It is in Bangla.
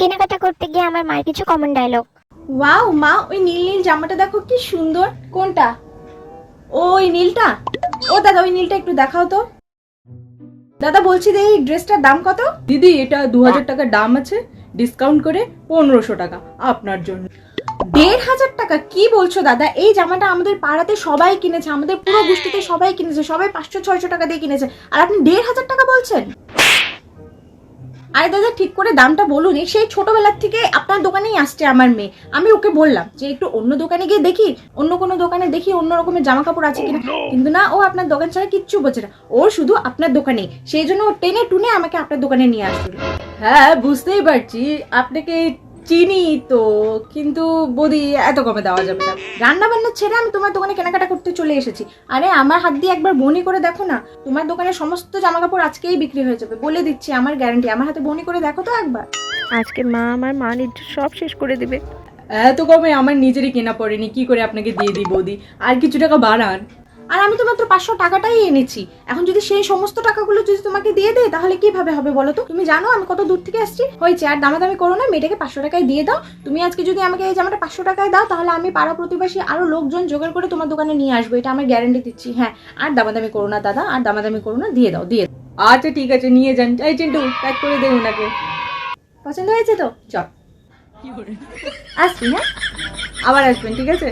কেনাকাটা করতে গিয়ে আমার মায়ের কিছু কমন ডায়লগ ওয়াও মা ওই নীল নীল জামাটা দেখো কি সুন্দর। কোনটা? ও ওই নীলটা? ও দাদা ওই নীলটা একটু দেখাও তো। দাদা বলছি যে এই ড্রেসটার দাম কত? দিদি এটা দু হাজার টাকার দাম আছে। ডিসকাউন্ট করে পনেরোশো টাকা আপনার জন্য। দেড় হাজার টাকা? কি বলছো দাদা? এই জামাটা আমাদের পাড়াতে সবাই কিনেছে আমাদের পুরো গোষ্ঠীতে সবাই কিনেছে সবাই পাঁচশো ছয়শো টাকা দিয়ে কিনেছে। আর আপনি দেড় হাজার টাকা বলছেন? আরে দাদা ঠিক করে দামটা বলুন। সেই ছোটবেলার থেকে আপনার দোকানেই আসছে আমার মেয়ে। আমি ওকে বললাম যে একটু অন্য দোকানে গিয়ে দেখি। অন্য কোনো দোকানে দেখি অন্য রকমের জামা কাপড় আছে কিনা। কিন্তু না ও আপনার দোকান ছাড়া কিচ্ছু বোঝে না। ও শুধু আপনার দোকানে সেই জন্য ও টেনে টুনে আমাকে আপনার দোকানে নিয়ে আসলো। হ্যাঁ বুঝতেই পারছি। আপনাকে চিনি তো কিন্তু বদি এত কমে দেওয়া যাবে না। রান্না বান্না ছেড়ে আমি তোমার দোকানে কেনাকাটা করতে চলে এসেছি। আরে আমার হাত দিয়ে একবার বনি করে দেখো না তোমার দোকানে সমস্ত জামা কাপড় আজকেই বিক্রি হয়ে যাবে বলে দিচ্ছি আমার গ্যারান্টি আমার হাতে বনি করে দেখো তো একবার। আজকে মা আমার মা ইজ্জত সব শেষ করে দিবে। এত কমে আমার নিজেরই কেনা পড়েনি কি করে আপনাকে দিয়ে দিই বৌদি? আর কিছু টাকা বাড়ান। আর আমি তো মাত্র পাঁচশো টাকাটাই এনেছি। এখন যদি সেই সমস্ত টাকাগুলো যদি তোমাকে দিয়ে দেয় তাহলে কীভাবে হবে বলো তো? তুমি জানো আমি কত দূর থেকে আসছি হয়েছে আর দামাদামি করো না মেয়েটাকে পাঁচশো টাকায় দিয়ে দাও। তুমি আজকে যদি আমাকে এই জামাটা পাঁচশো টাকায় দাও তাহলে আমি পাড়া প্রতিবেশী আরও লোকজন জোগাড় করে তোমার দোকানে নিয়ে আসব। এটা আমার গ্যারান্টি দিচ্ছি হ্যাঁ। আর দামাদামি করো না দাদা আর দামাদামি করো না দিয়ে দাও দিয়ে দাও। আচ্ছা ঠিক আছে নিয়ে যান। এই চিন্টু প্যাক করে দেন ওনাকে। পছন্দ হয়েছে তো? চল। আসবি হ্যাঁ? আবার আসবেন ঠিক আছে?